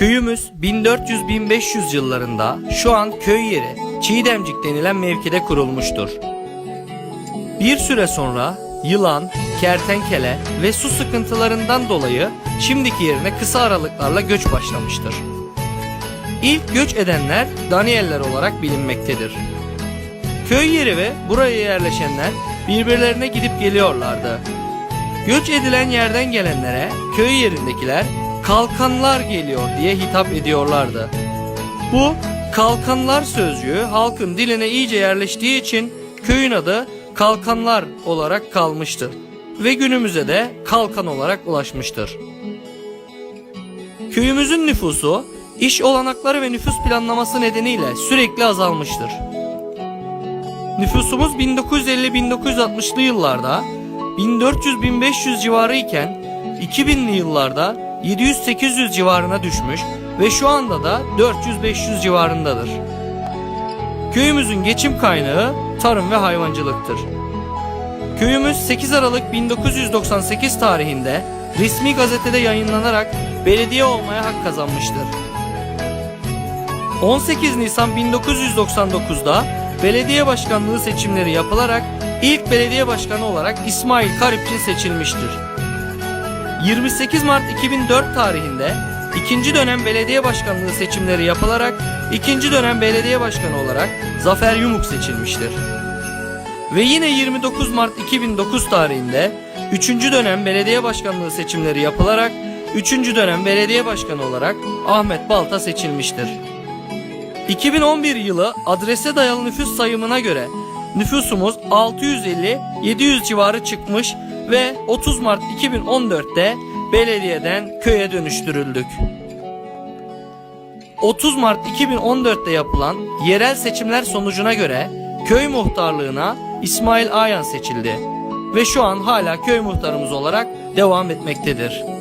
1400-1500 yıllarında şu an köy yeri Çiğdemcik denilen mevkide kurulmuştur. Bir süre sonra yılan, kertenkele ve su sıkıntılarından dolayı şimdiki yerine kısa aralıklarla göç başlamıştır. İlk göç edenler Daniyeller olarak bilinmektedir. Köy yeri ve buraya yerleşenler birbirlerine gidip geliyorlardı. Göç edilen yerden gelenlere köy yerindekiler kalkanlar geliyor diye hitap ediyorlardı. Bu kalkanlar sözcüğü halkın diline iyice yerleştiği için köyün adı kalkanlar olarak kalmıştır ve günümüze de kalkan olarak ulaşmıştır. Köyümüzün nüfusu iş olanakları ve nüfus planlaması nedeniyle sürekli azalmıştır. Nüfusumuz 1950-1960'lı yıllarda 1400-1500 civarı iken 2000'li yıllarda 700-800 civarına düşmüş ve şu anda da 400-500 civarındadır. Köyümüzün geçim kaynağı tarım ve hayvancılıktır. Köyümüz 8 Aralık 1998 tarihinde resmi gazetede yayınlanarak belediye olmaya hak kazanmıştır. 18 Nisan 1999'da belediye başkanlığı seçimleri yapılarak ilk belediye başkanı olarak İsmail Karipçi seçilmiştir. 28 Mart 2004 tarihinde ikinci dönem belediye başkanlığı seçimleri yapılarak ikinci dönem belediye başkanı olarak Zafer Yumuk seçilmiştir. Ve yine 29 Mart 2009 tarihinde 3. dönem belediye başkanlığı seçimleri yapılarak 3. dönem belediye başkanı olarak Ahmet Balta seçilmiştir. 2011 yılı adrese dayalı nüfus sayımına göre nüfusumuz 650-700 civarı çıkmış ve 30 Mart 2014'te belediyeden köye dönüştürüldük. 30 Mart 2014'te yapılan yerel seçimler sonucuna göre köy muhtarlığına İsmail Ayan seçildi ve şu an hala köy muhtarımız olarak devam etmektedir.